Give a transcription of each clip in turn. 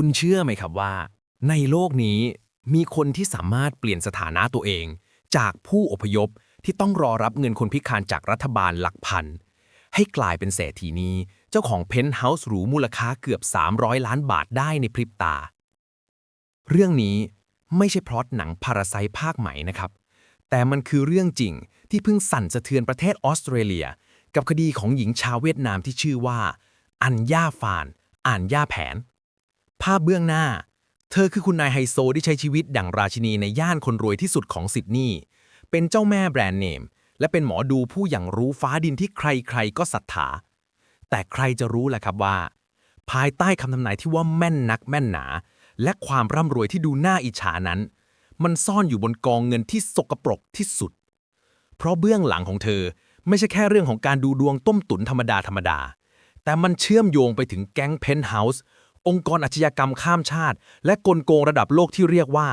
คุณเชื่อไหมครับว่า ในโลกนี้มีคนที่สามารถเปลี่ยนสถานะตัวเอง จากผู้อพยพที่ต้องรอรับเงินคนพิการจากรัฐบาลหลักพัน ให้กลายเป็นเศรษฐีนีเจ้าของเพนท์เฮาส์หรูมูลค่าเกือบ 300 ล้านบาทได้ในพริบตา เรื่องนี้ไม่ใช่พล็อตหนังพาราไซภาคใหม่นะครับ แต่มันคือเรื่องจริงที่เพิ่งสั่นสะเทือนประเทศออสเตรเลีย กับคดีของหญิงชาวเวียดนามที่ชื่อว่า อัญญาฟาน อ่านย่าแผน ภาพเบื้องหน้า เธอคือคุณนายไฮโซที่ใช้ชีวิตดั่งราชินีในย่านคนรวยที่สุดของซิดนีย์เป็นเจ้าแม่แบรนด์เนม และเป็นหมอดูผู้อย่างรู้ฟ้าดินที่ใครๆก็ศรัทธาแต่ใครจะรู้ล่ะครับว่า ภายใต้คำทำนายที่ว่าแม่นนักแม่นหนา และความร่ำรวยที่ดูน่าอิจฉานั้น มันซ่อนอยู่บนกองเงินที่สกปรกที่สุด เพราะเบื้องหลังของเธอไม่ใช่แค่เรื่องของการดูดวงต้มตุ๋นธรรมดาธรรมดา แต่มันเชื่อมโยงไปถึงแก๊งเพนท์เฮาส์ องค์กรอาชญากรรมข้ามชาติ และกลโกงระดับโลกที่เรียกว่า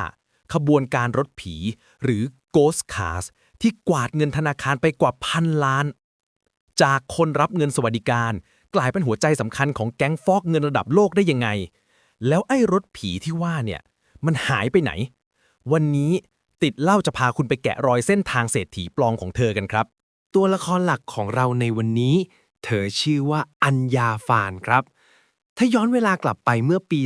ขบวนการรถผี หรือ Ghost Cars ที่กวาดเงินธนาคารไปกว่าพันล้าน จากคนรับเงินสวัสดิการ กลายเป็นหัวใจสำคัญของแก๊งฟอกเงินระดับโลกได้ยังไง แล้วไอ้รถผีที่ว่าเนี่ย มันหายไปไหน วันนี้ติดเล่าจะพาคุณไปแกะรอยเส้นทางเศรษฐีปลองของเธอกันครับ ตัวละครหลักของเราในวันนี้ เธอชื่อว่าอัญญาฟานครับ ถ้าย้อนเวลากลับไปเมื่อปี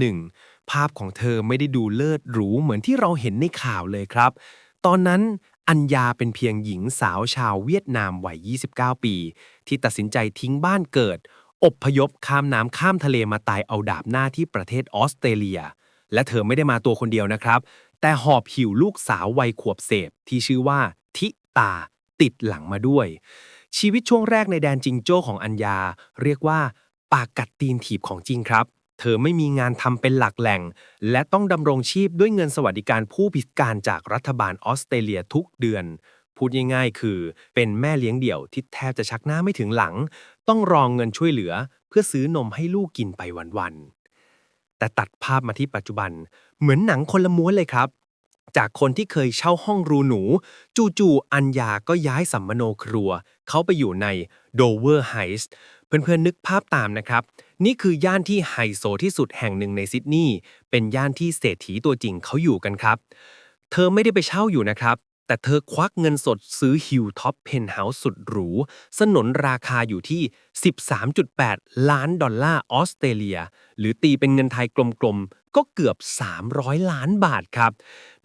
2001 ภาพของเธอไม่ได้ดูเลิศหรูเหมือนที่เราเห็นในข่าวเลยครับ ตอนนั้นอัญญาเป็นเพียงหญิงสาวชาวเวียดนามวัย 29 ปี ที่ตัดสินใจทิ้งบ้านเกิด อบพยพข้ามน้ำข้ามทะเลมาตายเอาดาบหน้าที่ประเทศออสเตรเลีย และเธอไม่ได้มาตัวคนเดียวนะครับ แต่หอบหิวลูกสาววัยขวบเศษที่ชื่อว่าทิตาติดหลังมาด้วย ชีวิตช่วงแรกในแดนจิงโจ้ของอัญญา เรียกว่า ปากกัดตีนถีบของจริงครับ เธอไม่มีงานทำเป็นหลักแหล่ง และต้องดำรงชีพด้วยเงินสวัสดิการผู้พิการจากรัฐบาลออสเตรเลียทุกเดือน พูดง่ายๆ คือ เป็นแม่เลี้ยงเดี่ยวที่แทบจะชักหน้าไม่ถึงหลัง ต้องรองเงินช่วยเหลือ เพื่อซื้อนมให้ลูกกินไปวันๆแต่ตัดภาพมาที่ปัจจุบัน เหมือนหนังคนละม้วนเลยครับ จากคนที่เคยเช่าห้องรูหนู จู่ๆอัญญาก็ย้ายสัมมโนครัว เขาไปอยู่ใน Dover Heights เพื่อนๆนึกภาพตามนะครับ นี่คือย่านที่ไฮโซที่สุดแห่งหนึ่งในซิดนีย์เป็นย่านที่เศรษฐีตัวจริงเขาอยู่กันครับ เธอไม่ได้ไปเช่าอยู่นะครับ แต่เธอควักเงินสดซื้อฮิวท็อปเพนท์เฮาส์สุดหรู สนนราคาอยู่ที่ 13.8 ล้านดอลลาร์ออสเตรเลีย หรือตีเป็นเงินไทยกลมๆ ก็เกือบ 300 ล้านบาทครับ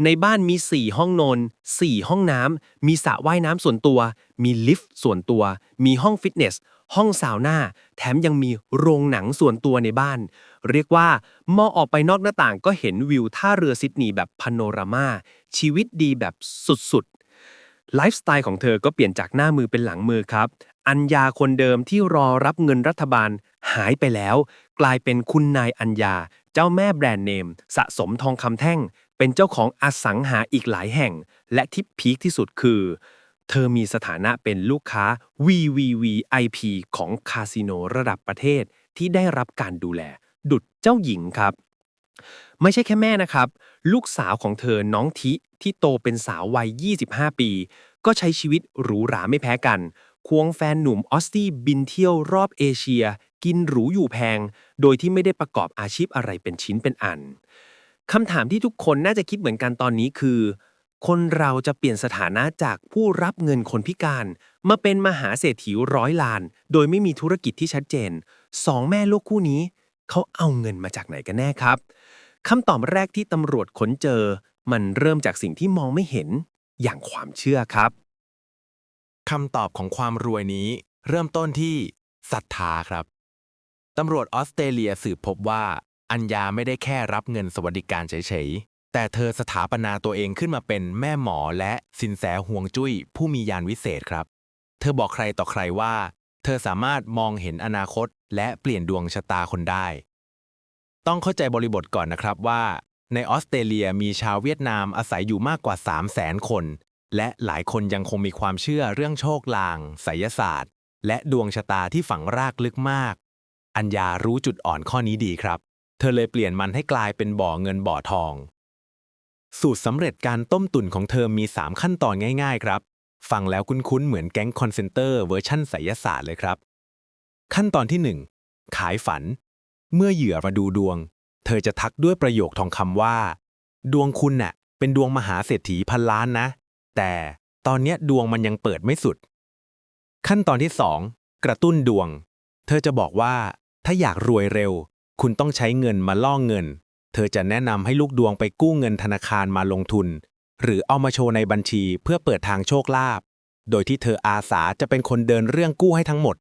ในบ้านมี 4 ห้องนอน 4 ห้องน้ำ มีสระว่ายน้ำส่วนตัว มีลิฟต์ส่วนตัว มีห้องฟิตเนส ห้องซาวน่า แถมยังมีโรงหนังส่วนตัวในบ้าน เรียกว่ามองออกไปนอกหน้าต่างก็เห็นวิวท่าเรือซิดนีย์แบบพาโนรามา ชีวิตดีแบบสุดๆ ไลฟ์สไตล์ของเธอก็เปลี่ยนจากหน้ามือเป็นหลังมือครับ อัญญาคนเดิมที่รอรับเงินรัฐบาลหายไปแล้ว กลายเป็นคุณนายอัญญา เจ้าแม่แบรนด์เนม สะสมทองคำแท่ง เป็นเจ้าของอสังหาอีกหลายแห่ง และที่พีคที่สุดคือ เธอมีสถานะเป็นลูกค้า VVVIP ของคาสิโนระดับประเทศที่ได้รับการดูแล ดุดเจ้าหญิงครับ ไม่ใช่แค่แม่นะครับ ลูกสาวของเธอน้องทิที่โตเป็นสาววัย 25 ปี ก็ใช้ชีวิตหรูหราไม่แพ้กัน ควงแฟนหนุ่มออสตี้บินเที่ยวรอบเอเชีย กินหรูอยู่แพง โดยที่ไม่ได้ประกอบอาชีพอะไรเป็นชิ้นเป็นอันคำถามที่ทุกคนน่าจะคิดเหมือนกันตอนนี้คือ คนเราจะเปลี่ยนสถานะจากผู้รับเงินคนพิการ มาเป็นมหาเศรษฐีร้อยล้าน โดยไม่มีธุรกิจที่ชัดเจนสองแม่ลูกคู่นี้ เขาเอาเงินมาจากไหนกันแน่ครับคำตอบแรกที่ตำรวจค้นเจอ มันเริ่มจากสิ่งที่มองไม่เห็น อย่างความเชื่อครับคำตอบของความรวยนี้ เริ่มต้นที่ศรัทธาครับ ตำรวจออสเตรเลียสืบพบว่า อัญญาไม่ได้แค่รับเงินสวัสดิการเฉยๆ แต่เธอสถาปนาตัวเองขึ้นมาเป็นแม่หมอและสินแสห่วงจุ้ยผู้มียานวิเศษครับ เธอบอกใครต่อใครว่า เธอสามารถมองเห็นอนาคต และเปลี่ยนดวงชะตาคนได้ ต้องเข้าใจบริบทก่อนนะครับว่า ในออสเตรเลียมีชาวเวียดนามอาศัยอยู่มากกว่า 3 0 0แสนคน และหลายคนยังคงมีความเชื่อเรื่องโชคลางไสยศาสตร์ และดวงชะตาที่ฝังรากลึกมาก อัญญารู้จุดอ่อนข้อนี้ดีครับ เธอเลยเปลี่ยนมันให้กลายเป็นบ่อเงินบ่อทอง สูตรสำเร็จการต้มตุ๋นของเธอมี 3 ขั้นตอนง่าย ๆ ครับ ฟังแล้วคุ้นๆเหมือนแก๊งคอนเซนเตอร์เวอร์ชั่นไสยศาสตร์เลยครับ ขั้นตอนที่ 1 ขายฝัน เมื่อเหยื่อมาดูดวง เธอจะทักด้วยประโยคทองคำว่า ดวงคุณน่ะ เป็นดวงมหาเศรษฐีพันล้านนะ แต่ตอนนี้ดวงมันยังเปิดไม่สุด ขั้นตอนที่ 2 กระตุ้นดวง เธอจะบอกว่า ถ้าอยากรวยเร็ว คุณต้องใช้เงินมาล่อเงิน เธอจะแนะนำให้ลูกดวงไปกู้เงินธนาคารมาลงทุน หรือเอามาโชว์ในบัญชีเพื่อเปิดทางโชคลาภโดยที่เธออาสาจะเป็นคนเดินเรื่องกู้ให้ทั้งหมด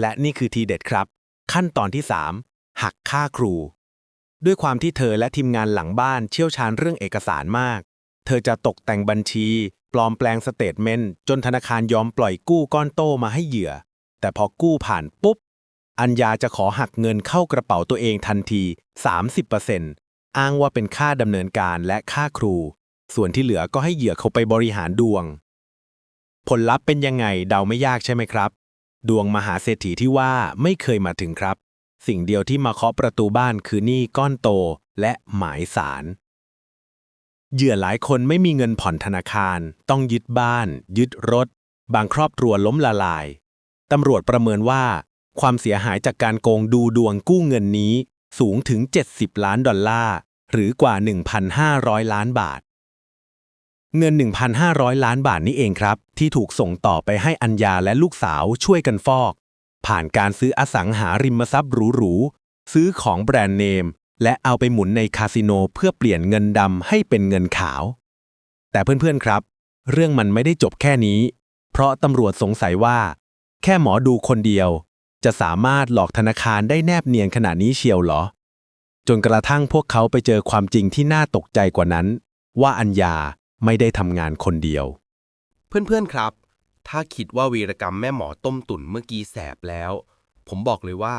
และนี่คือทีเด็ดครับ ขั้นตอนที่ 3 หักค่าครู ด้วยความที่เธอและทีมงานหลังบ้านเชี่ยวชาญเรื่องเอกสารมาก เธอจะตกแต่งบัญชี ปลอมแปลงสเตทเมนต์จนธนาคารยอมปล่อยกู้ก้อนโตมาให้เหยื่อ แต่พอกู้ผ่านปุ๊บ อัญญาจะขอหักเงินเข้ากระเป๋าตัวเองทันที 30%อ้างว่าเป็นค่าดำเนินการและค่าครู ส่วนที่เหลือก็ให้เหยื่อเขาไปบริหารดวง ผลลัพธ์เป็นยังไงเดาไม่ยากใช่ไหมครับ ดวงมหาเศรษฐีที่ว่าไม่เคยมาถึงครับ สิ่งเดียวที่มาเคาะประตูบ้านคือหนี้ก้อนโตและหมายสาร เหยื่อหลายคนไม่มีเงินผ่อนธนาคาร ต้องยึดบ้าน ยึดรถ บางครอบครัวล้มละลาย ตำรวจประเมินว่า ความเสียหายจากการโกงดูดวงกู้เงินนี้สูงถึง 70 ล้านดอลลาร์ หรือกว่า 1,500 ล้านบาท เงิน 1,500 ล้านบาทนี้เองครับ ที่ถูกส่งต่อไปให้อัญญาและลูกสาวช่วยกันฟอก ผ่านการซื้ออสังหาริมทรัพย์หรูๆ ซื้อของแบรนด์เนม และเอาไปหมุนในคาสิโนเพื่อเปลี่ยนเงินดำให้เป็นเงินขาว แต่เพื่อนๆครับ เรื่องมันไม่ได้จบแค่นี้ เพราะตำรวจสงสัยว่า แค่หมอดูคนเดียว จะสามารถหลอกธนาคารได้แนบเนียนขนาดนี้เชียวหรอ จนกระทั่งพวกเขาไปเจอความจริงที่น่าตกใจกว่านั้น ว่าอัญญาไม่ได้ทำงานคนเดียว เพื่อนๆครับ ถ้าคิดว่าวีรกรรมแม่หมอต้มตุ๋นเมื่อกี้แสบแล้ว ผมบอกเลยว่า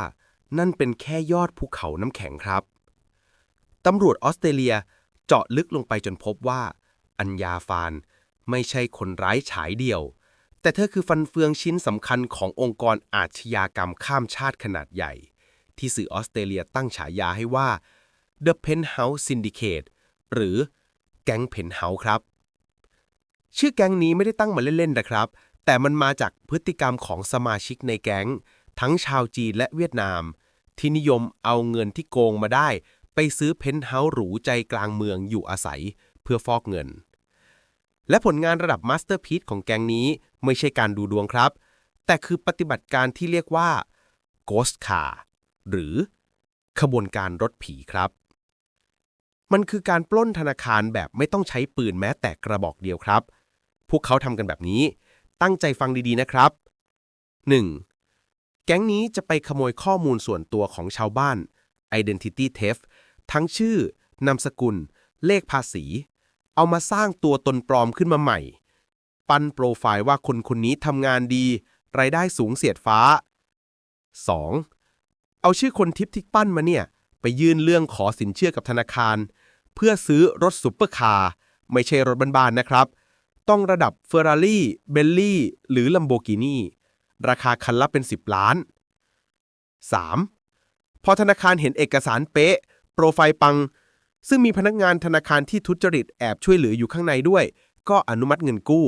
นั่นเป็นแค่ยอดภูเขาน้ำแข็งครับตำรวจออสเตรเลียเจาะลึกลงไปจนพบว่า อัญญาฟานไม่ใช่คนร้ายฉายเดียว แต่เธอคือฟันเฟืองชิ้นสำคัญขององค์กรอาชญากรรมข้ามชาติขนาดใหญ่ ที่สื่อออสเตรเลียตั้งฉายาให้ว่า The Penthouse Syndicate หรือแก๊งเพนเฮาส์ครับ ชื่อแก๊งนี้ไม่ได้ตั้งมาเล่นๆนะครับ แต่มันมาจากพฤติกรรมของสมาชิกในแก๊ง ทั้งชาวจีนและเวียดนาม ที่นิยมเอาเงินที่โกงมาได้ ไปซื้อเพนท์เฮาส์หรูใจกลางเมืองอยู่อาศัยเพื่อฟอกเงิน และผลงานระดับมาสเตอร์พี e ของแก๊งนี้ ไม่ใช่การดูดวงครับ แต่คือปฏิบัติการที่เรียกว่า Ghost Car หรือขบวนการรถผีครับ มันคือการปล้นธนาคารแบบไม่ต้องใช้ปืนแม้แต่กระบอกเดียวครับ พวกเขาทำกันแบบนี้ ตั้งใจฟังดีๆนะครับ 1. แก๊งนี้จะไปขโมยข้อมูลส่วนตัวของชาวบ้าน Identity Theft ทั้งชื่อ นามสกุล เลขภาษี เอามาสร้างตัวตนปลอมขึ้นมาใหม่ ปั้นโปรไฟล์ว่าคนคนนี้ทำงานดี รายได้สูงเสียดฟ้า 2. เอาชื่อคนทิปที่ปั้นมาเนี่ย ไปยื่นเรื่องขอสินเชื่อกับธนาคาร เพื่อซื้อรถซุปเปอร์คาร์ไม่ใช่รถบ้านๆนะครับ ต้องระดับเฟอร์รารี่เบลลี่หรือลัมโบกินีราคาคันละเป็น 10 ล้าน 3. พอธนาคารเห็นเอกสารเป๊ะ โปรไฟล์ปัง ซึ่งมีพนักงานธนาคารที่ทุจริตแอบช่วยเหลืออยู่ข้างในด้วย ก็อนุมัติเงินกู้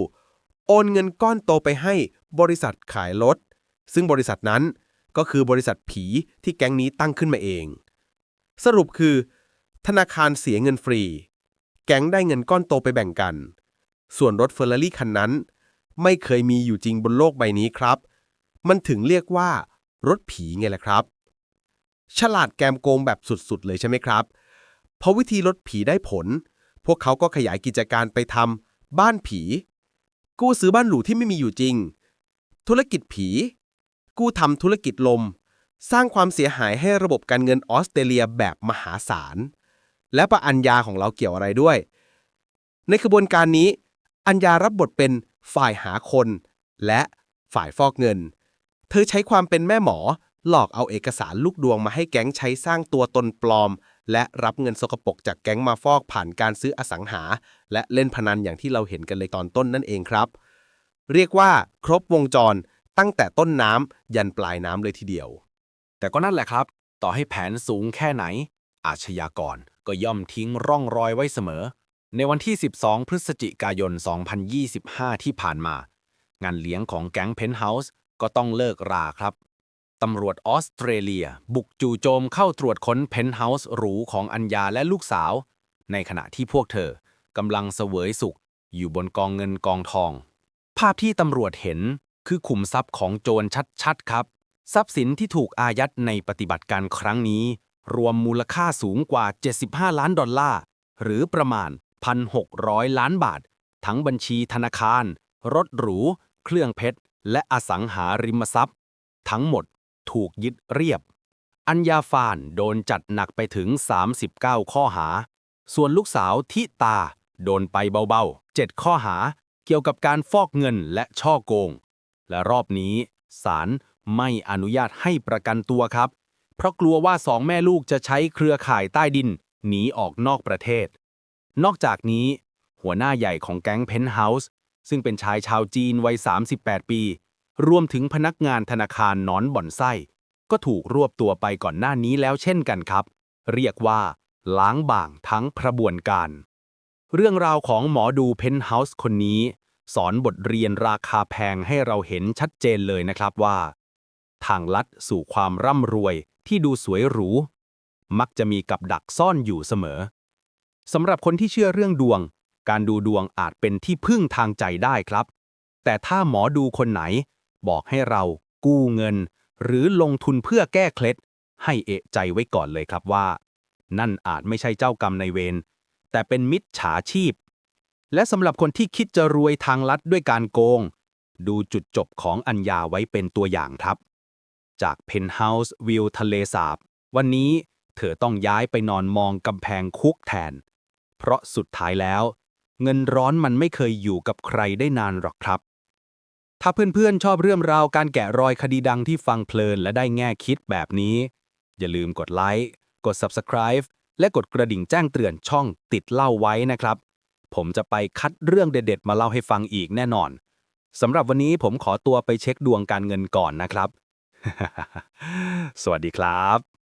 โอนเงินก้อนโตไปให้บริษัทขายรถ ซึ่งบริษัทนั้นก็คือบริษัทผีที่แก๊งนี้ตั้งขึ้นมาเอง สรุปคือ ธนาคารเสียเงินฟรี แก๊งได้เงินก้อนโตไปแบ่งกัน ส่วนรถเฟอร์รารี่คันนั้น ไม่เคยมีอยู่จริงบนโลกใบนี้ครับ มันถึงเรียกว่ารถผีไงล่ะครับ ฉลาดแกมโกงแบบสุดๆ เลยใช่ไหมครับ เพราะวิธีลดผีได้ผล พวกเขาก็ขยายกิจการไปทำบ้านผี กู้ซื้อบ้านหรูที่ไม่มีอยู่จริง ธุรกิจผี กู้ทำธุรกิจลม สร้างความเสียหายให้ระบบการเงินออสเตรเลียแบบมหาศาล และประอัญญาของเราเกี่ยวอะไรด้วย ในขบวนการนี้ อัญญารับบทเป็นฝ่ายหาคน และฝ่ายฟอกเงิน เธอใช้ความเป็นแม่หมอหลอกเอาเอกสารลูกดวงมาให้แก๊งใช้สร้างตัวตนปลอม และรับเงินสกปรกจากแก๊งมาฟอกผ่านการซื้ออสังหา และเล่นพนันอย่างที่เราเห็นกันเลยตอนต้นนั่นเองครับ เรียกว่าครบวงจรตั้งแต่ต้นน้ำยันปลายน้ำเลยทีเดียว แต่ก็นั่นแหละครับ ต่อให้แผนสูงแค่ไหน อาชญากรก็ย่อมทิ้งร่องรอยไว้เสมอ ในวันที่ 12 พฤศจิกายน 2025 ที่ผ่านมา งานเลี้ยงของแก๊งเพนท์เฮาส์ก็ต้องเลิกราครับ ตำรวจออสเตรเลีย บุกจู่โจมเข้าตรวจค้นเพนท์เฮาส์หรูของอัญญาและลูกสาว ในขณะที่พวกเธอกำลังเสวยสุข อยู่บนกองเงินกองทอง ภาพที่ตำรวจเห็นคือขุมทรัพย์ของโจรชัดๆครับ ทรัพย์สินที่ถูกอายัดในปฏิบัติการครั้งนี้ รวมมูลค่าสูงกว่า 75 ล้านดอลลาร์ หรือประมาณ 1,600 ล้านบาท ทั้งบัญชีธนาคาร รถหรู เครื่องเพชร และอสังหาริมทรัพย์ ทั้งหมด ถูกยึดเรียบ อัญญาฟานโดนจัดหนักไปถึง 39 ข้อหา ส่วนลูกสาวทิตา โดนไปเบาๆ 7 ข้อหา เกี่ยวกับการฟอกเงินและช่อโกง และรอบนี้ศาลไม่อนุญาตให้ประกันตัวครับ เพราะกลัวว่าสองแม่ลูกจะใช้เครือข่ายใต้ดิน หนีออกนอกประเทศ นอกจากนี้ หัวหน้าใหญ่ของแก๊งเพนท์เฮาส์ซึ่งเป็นชายชาวจีนวัย 38 ปี รวมถึงพนักงานธนาคารนอนบ่อนไส้ ก็ถูกรวบตัวไปก่อนหน้านี้แล้วเช่นกันครับ เรียกว่า ล้างบางทั้งกระบวนการ เรื่องราวของหมอดูเพนท์เฮาส์คนนี้ สอนบทเรียนราคาแพงให้เราเห็นชัดเจนเลยนะครับว่า ทางลัดสู่ความร่ำรวยที่ดูสวยหรู มักจะมีกับดักซ่อนอยู่เสมอสำหรับคนที่เชื่อเรื่องดวง การดูดวงอาจเป็นที่พึ่งทางใจได้ครับ แต่ถ้าหมอดูคนไหน บอกให้เรากู้เงิน หรือลงทุนเพื่อแก้เคล็ด ให้เอะใจไว้ก่อนเลยครับว่า นั่นอาจไม่ใช่เจ้ากรรมในเวรแต่เป็นมิจฉาชีพ และสำหรับคนที่คิดจะรวยทางลัดด้วยการโกง ดูจุดจบของอัญญาไว้เป็นตัวอย่างครับ จากเพนท์เฮาส์วิวทะเลสาบ วันนี้เธอต้องย้ายไปนอนมองกำแพงคุกแทน เพราะสุดท้ายแล้ว เงินร้อนมันไม่เคยอยู่กับใครได้นานหรอกครับ ถ้าเพื่อนๆ ชอบเรื่องราวการแกะรอยคดีดังที่ฟังเพลินและได้แง่คิดแบบนี้ อย่าลืมกดไลค์ กด Subscribe และกดกระดิ่งแจ้งเตือนช่องติดเล่าไว้นะครับ ผมจะไปคัดเรื่องเด็ดๆ มาเล่าให้ฟังอีกแน่นอนสำหรับวันนี้ผมขอตัวไปเช็คดวงการเงินก่อนนะครับ สวัสดีครับ